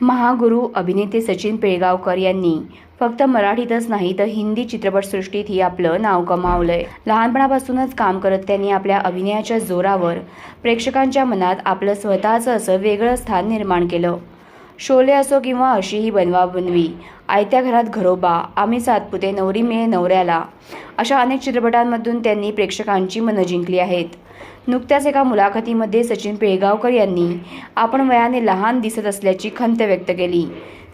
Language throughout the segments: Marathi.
महागुरू अभिनेते सचिन पिळगावकर यांनी फक्त मराठीतच नाही तर हिंदी चित्रपटसृष्टीतही आपलं नाव कमावलंय लहानपणापासूनच काम करत त्यांनी आपल्या अभिनयाच्या जोरावर प्रेक्षकांच्या मनात आपलं स्वतःचं असं वेगळं स्थान निर्माण केलं. शोले असो किंवा अशी ही बनवाबनवी आयत्या घरात घरोबा आम्ही सातपुते नवरी मिळे नवऱ्याला अशा अनेक चित्रपटांमधून त्यांनी प्रेक्षकांची मनं जिंकली आहेत. नुकत्याच एका मुलाखतीमध्ये सचिन पिळगावकर यांनी आपण वयाने लहान दिसत असल्याची खंत व्यक्त केली.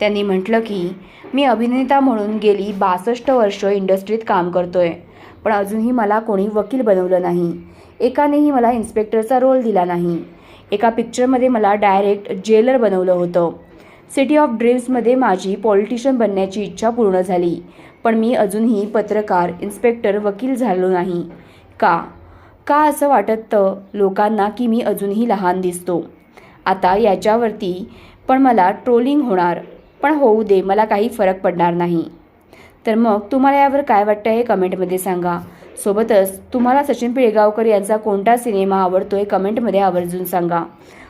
त्यांनी म्हटलं की मी अभिनेता म्हणून गेली बासष्ट वर्ष इंडस्ट्रीत काम करतोय पण अजूनही मला कोणी वकील बनवलं नाही. एकानेही मला इन्स्पेक्टरचा रोल दिला नाही. एका पिक्चरमध्ये मला डायरेक्ट जेलर बनवलं होतं. सिटी ऑफ ड्रीम्समध्ये माझी पॉलिटिशियन बनण्याची इच्छा पूर्ण झाली. पण मी अजूनही पत्रकार इन्स्पेक्टर वकील झालो नाही. का? का असं वाटतं लोकांना की मी अजूनही लहान दिसतो? आता याच्यावरती पण मला ट्रोलिंग होणार. पण होऊ दे मला काही फरक पडणार नाही. तर मग तुम्हाला यावर काय वाटतं हे कमेंटमध्ये सांगा. सोबतच तुम्हाला सचिन पिळगावकर यांचा कोणता सिनेमा आवडतो हे कमेंटमध्ये आवर्जून सांगा.